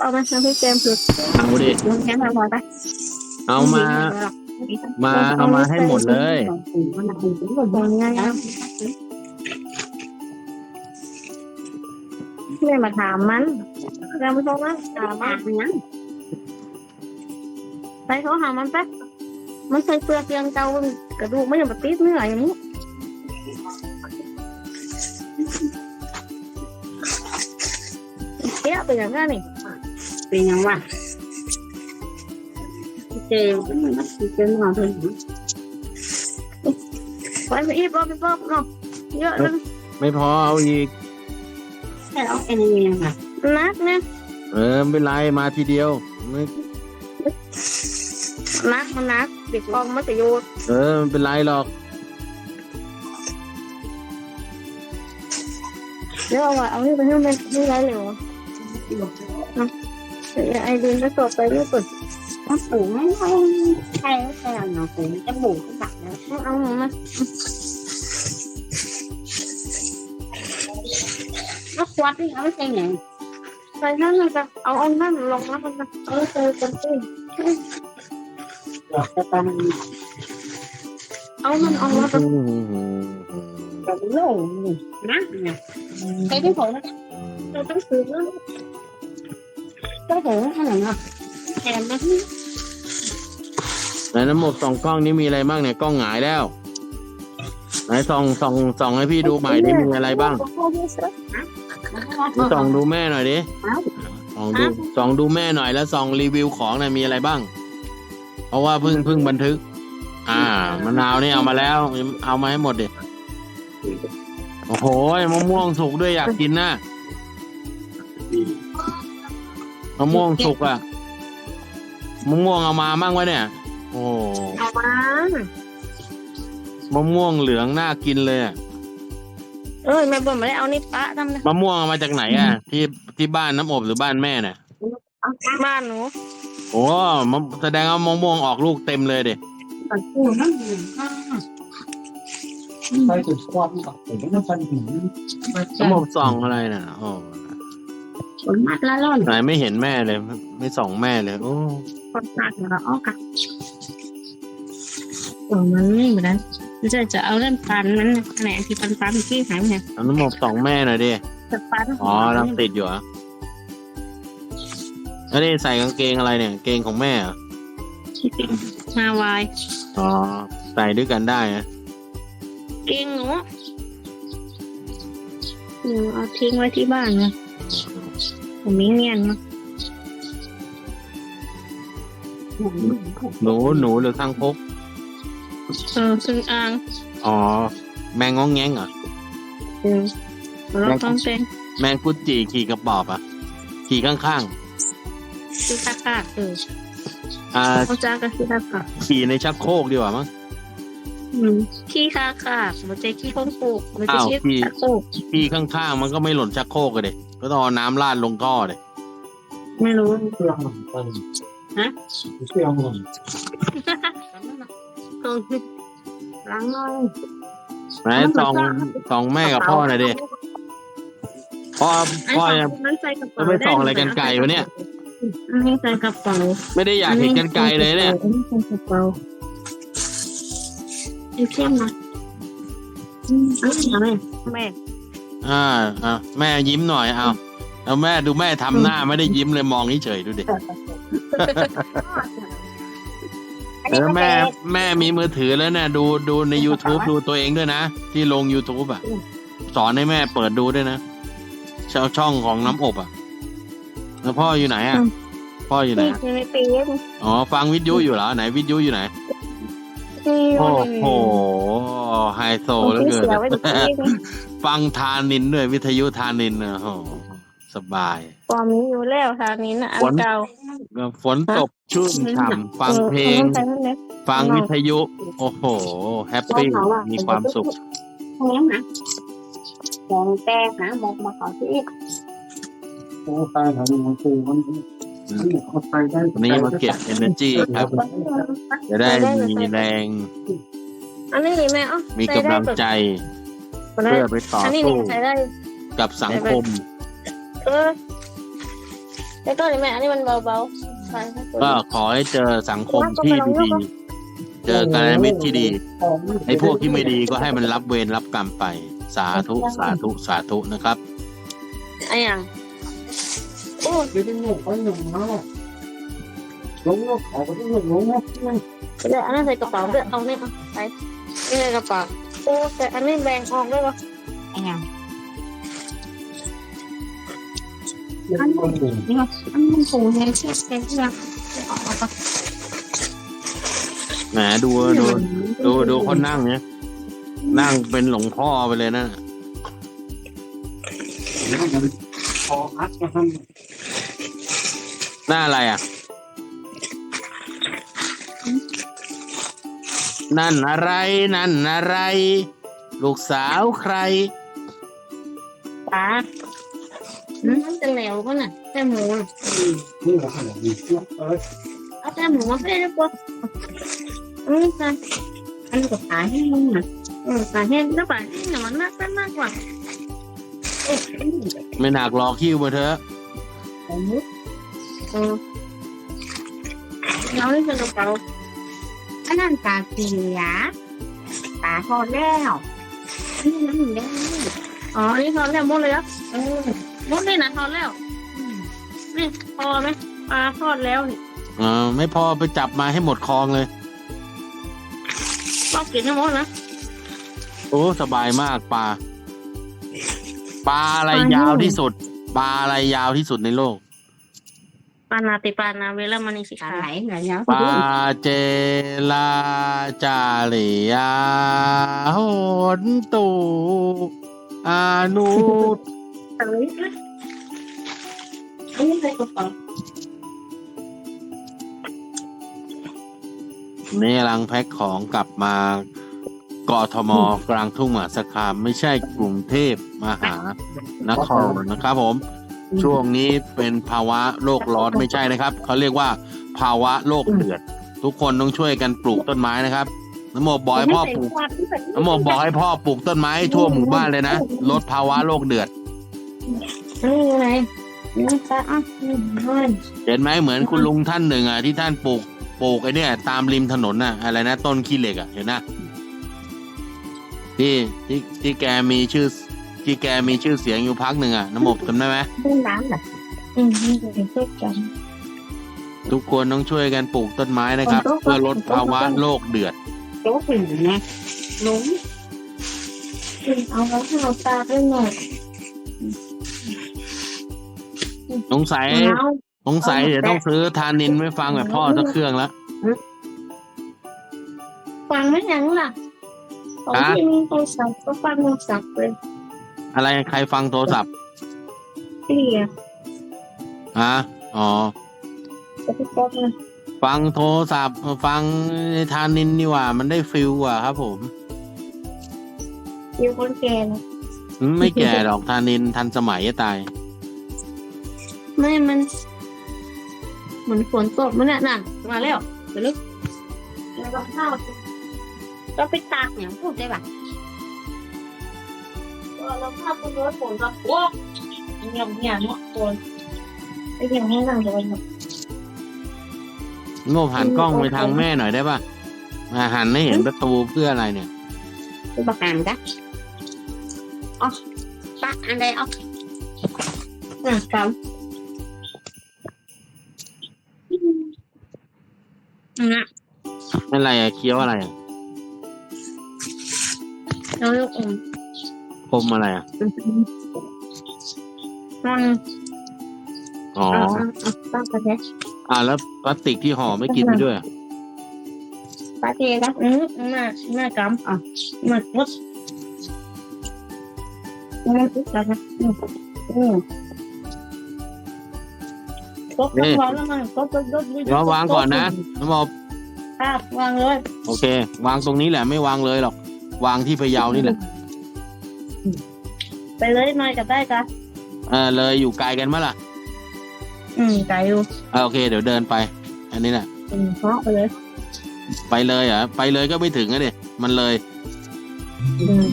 เอามาน้ำพริกแกงเผ็ดเอาดิแค่พอปะเอามา มาเอามาให้หมดเลยยังไงอะไม่มาถามมันเราไม่ต้องนะถามมันนะไปเขาหามันแป๊บมันใส่เปลือกยังเกากระดูกไม่ยังแบบติดเนื้ออย่างนี้เปี้ยไปอย่างนั้นนี่ เป็นยังวะเจอมันเจอหอมเลยไปไปอีบรอบไปรอบเนาะเยอะเลยไม่พอเอาอีกแค่เอาเป็นยังไงอะนักเนี่ยเออไม่เป็นไรมาทีเดียวไม่นักมันนักเด็กกองมันจะโยนเออไม่เป็นไรหรอกเดี๋ยวเอาไว้เอานี่ไปให้มันนี่ไรเหลว ไอ้ดินจะสดไปนี่ก่อนถ้าปลูกไม่ได้ใช่ใช่เนาะปลูกจะปลูกก็ตัดแล้วเอาหนูมาแล้วควัดนี่เอาไม่ใช่ไงใส่นั่นเลยจ้ะเอาเอานั่นลงแล้วมันจะเอาใส่กันสิแต่ตอนเอามันเอามาอืมแต่โล่งนะเนี่ยใช้ที่ผมเราต้องซื้อแล้ว ก็ผมอะไรเนาะแทนนะไหนน้ำหมกสองกล้องนี้มีอะไรบ้างเนี่ยกล้องหงายแล้วไหนส่องส่องส่องให้พี่ดูใหม่ดิมีอะไรบ้างส่องดูแม่หน่อยดิส่องดูส่องดูแม่หน่อยแล้วส่องรีวิวของน่ะมีอะไรบ้าง เพราะว่าเพิ่งเพิ่งบันทึก อ่ามะนาวนี่เอามาแล้ว เอามาให้หมดดิโอ้โหมะม่วงสุกด้วยอยากกินนะ มะม่วงสุกอะมะม่วงเอามามั่งวะเนี่ย โอ้เอามามะม่วงเหลืองน่ากินเลยอะเอ้ยแม่บ่นมาได้เอานี่ปะทำนะมะม่วงเอามาจากไหนอะ ที่ที่บ้านน้ำอบหรือบ้านแม่เนี่ยบ้านหนูโอ้มะแสดงว่ามะม่วงออกลูกเต็มเลยดิตัดปลูกนั่นเองไปถึงความกับผมก็ต้องฟันหินน้ำอบส่องอะไรน่ะโอ้ ผลมัดละล่อนไหนไม่เห็นแม่เลยไม่ไม่ส่องแม่เลย โอ้คนตัดแล้วออกกันโอ้มันนี่เหมือนกันจะจะเอาเล่นปันมันแหนที่ปันปันที่หายไปไหนเอาน้ำอบส่องแม่หน่อยดิจะปันอ๋อรังติดอยู่เหรอะแล้วนี่ใส่กางเกงอะไรเนี่ยกางเกงของแม่เหรอฮาวายอ๋อใส่ด้วยกันได้นะเก่งหนูหนูเอาทิ้งไว้ที่บ้านนะ ผมมีเงียนมาหนูหนูหรือข้างคกเออซึ่งอ่างอ๋อ แมงง้องแงงเหรอเออเราต้องเป็นแมงกุดจีขี่กระปอบอะ ขี่ข้างที่ตากาเออๆอ่าเขาจ้ากับที่ตากาขี่ในชักโครกดีกว่ามั้งอืมขี้คากามันจะขี้ข้องปลูกมันจะอ้าวขี้ขี้ตะโกกขี่ข้างๆ มันก็ไม่หล่นชักโครกกันเลย ก็ต้องเอาน้ำราดลงท่อเลยไม่รู้เชื่องหลังไปฮะเชื่องหลังเออล้างน้อยไหนสองสองแม่กับพ่อหน่อยดิพ่อพ่อยังนั้นใส่กระจะเป๋าไปส่องอะไรกันไกลวะเนี่ยอันนี้ใส่กระเป๋า ไม่ได้อยากเห็นกันไกลเลยเนี่ยอันนี้ใส่กระเป๋าไอ้เข้มนะอืมเอันนี้อะไรแม่ อ่าอ่าแม่ยิ้มหน่อยเอาแล้วแม่ดูแม่ทำหน้าไม่ได้ยิ้มเลยมองเฉยๆดูดิแล้วแม่แม่มีมือถือแล้วเนี่ยดูดูใน YouTube ดูตัวเองด้วยนะ ที่ลง YouTube อะ สอนให้แม่เปิดดูด้วยนะช่องช่องของน้ำอบอะ แล้วพ่ออยู่ไหนอะ พ่ออยู่ไหนที่อะอยู่ในปีนี้อ๋อ ฟังวิทยุอยู่เหรอไหนวิทยุอยู่ไหน ที่โอ้โหไฮโซเหลือที่เกินเสียไว้ในปีนี้ฟังทานินด้วยวิทยุทานินนะโอ้โหสบายปอมนี้อยู่แล้วทางนี้นะอันฝนเก่าฝนตกชุ่มฉ่ำฟังเพลงใช่ไหมฟังวิทยุ โอ้โห แฮปปี้ มีความสุขแง้มนะมองแตกนะมองมาขอที่โอ้ตายแล้วมันคือมันเขาไปได้ วันนี้มาเก็บ energy ครับ จะได้มีแรง อันนี้นี่แม่อ๋อมีกำลังใจใส่ได้เพื่อไปต่ออันนี้สู้นี่ใช้ได้กับสังคม เออใจไอ้ต้นนี่แม่อันนี้มันเบาๆใช่ครับก็ขอให้เจอสังคมที่ดีๆ เจอการมิตรที่ดีไอ้พวกที่ไม่ดีก็ให้มันรับเวรรับกรรมไป สาธุสาธุสาธุนะครับไอ้ยัง โอ้เดี๋ยวจะหนุกไปหนุกมาลงนกออกไปที่หนุกลงนกเดี๋ยวอันนั้นใส่กระเป๋าด้วยเอาเนี่ยเอาไปนี่ในกระเป๋าโอ้แต่อันนี้แบ่งออกด้วยวะไอ้ยังอันนี้นี่ก็อันมันสูงแค่เชือกแค่เชือกเอาเอาไปแหมดูดูดูดูคนนั่งเนี่ยนั่งเป็นหลวงพ่อไปเลยนะ พออัดมาท หน้าอะไรอะ นั่นอะไร นั่นอะไร ลูกสาวใครปลามันจะเหลวป่ะน่ะแค่หมูน่ะำนี่แหละขนมดีเออเอาแต่หมูมาให้ได้ปะอืมค่ะอันนี้ก็ขายให้มึงนะอืมปลาแห้งแล้วปลาแห้งเนี่ยมันมากมากมากกว่าไม่หนักหรอกคิ้วมาเถอะอืม เรานี่เป็นกระเป๋าอันนั้นตาเสียตาทอดแล้วนี่น้ำแดงอ๋ออันนี้ทอดแล้วหมดเลยอะเออหมดนี่นะทอดแล้วนี่พอไหมปลาทอดแล้วนี่เออไม่พอไปจับมาให้หมดคลองเลยต้องกินให้หมดนะโอ้สบายมากปลาปลาอะไรยาวที่สุดปลาอะไรยาวที่สุดในโลก ปานาติปานาเวลามานิสิตาคะไหลเหรอเนี่ยปาเจลาจาเลียโหนตูอานุเอ้ยอันนี้ใส่กระเป๋านี่กำลังแพ็คของกลับมากทมกลางทุ่งมหาสารคามไม่ใช่กรุงเทพมหานครนะครับผม ช่วงนี้เป็นภาวะโลกร้อนไม่ใช่นะครับ เขาเรียกว่าภาวะโลกเดือด ทุกคนต้องช่วยกันปลูกต้นไม้นะครับน้ำโมบอกให้พ่อปลูกน้ำโมบอกให้พ่อปลูกต้นไม้ให้ทั่วหมู่บ้านเลยนะลดภาวะโลกเดือดนี่ไงนี่ปลาอะนี่เฮ้ยเห็นไหมเหมือนคุณลุงท่านหนึ่งอะที่ท่านปลูกปลูกไอ้เนี่ยตามริมถนนน่ะ อะไรนะ ต้นขี้เหล็กอะเห็นนะที่ที่ที่แกมีชื่อ ที่แกมีชื่อเสียงอยู่พักหนึ่งอะน้ำมกจำได้ไหมเป็นน้ำเหรออืมนี่เป็นพวกกันทุกคนต้องช่วยกันปลูกต้นไม้นะครับ เพื่อลดภาวะโลกเดือดโต๊ะถึงนะล้มเอาไว้ให้เราตาด้วยหน่อยสงสัยเอาสงสัยเดี๋ยวต้องซื้อทานินไม่ฟังแบบพ่อสักเครื่องละ ฟังไม่ยังล่ะของที่มีโทรศัพท์ก็ฟังโทรศัพท์เลย อะไรใครฟังโทรศัพท์เปลี่ยนฮะอ๋อจะไปบอกนะฟังโทรศัพท์ฟังทานินนี่หว่า มันได้ฟิลกว่าครับผม อยู่คนแก่นะไม่แก่หรอกทานินทันสมัยจะตาย ไม่มัน เหมือนฝนตกมันน่ะนั่นมาแล้วไปลึกแล้วก็ข้าวก็ไปตากเนี่ยพูดได้ปะ เราภาพคุณรถฝนกับโอ้ยยังเนี่ยเนาะคนไอ้ยังไม่นั่งเลยเนาะโง่หันกล้องไปทางแม่หน่อยได้ป่ะมาหันให้เห็นประตูเพื่ออะไรเนี่ยคือประกันจ้ะอ๋อปะอันใดเอาอะครับนะอะไรอะเคี้ยวอะไรอะเราลูกอม คมอะไรอะมันอ๋อเอาเอาเอาตั้งกระแทกอ่าแล้วพลาสติกที่ห่อไม่กินไปด้วยอะปาเทครับอืมหน้าหน้ากำอะมาปุ๊บมันปุ๊บแล้วนะอืมอืมปุ๊บพอแล้วมันปุ๊บปุ๊บปุ๊บเดี๋ยววางก่อนนะน้ำมอบครับวางเลย โอเค วางตรงนี้แหละไม่วางเลยหรอก วางที่พะเยานี่แหละ ไปเลยหน่อยกับได้จ้ะเออเลยอยู่ไกลกันมั้ยล่ะอืมไก่อยู่เออโอเค เดี๋ยวเดินไป อันนี้แหละอืมเพาะไปเลย ไปเลยเหรอไปเลยก็ไม่ถึงอะดิมันเลย อืม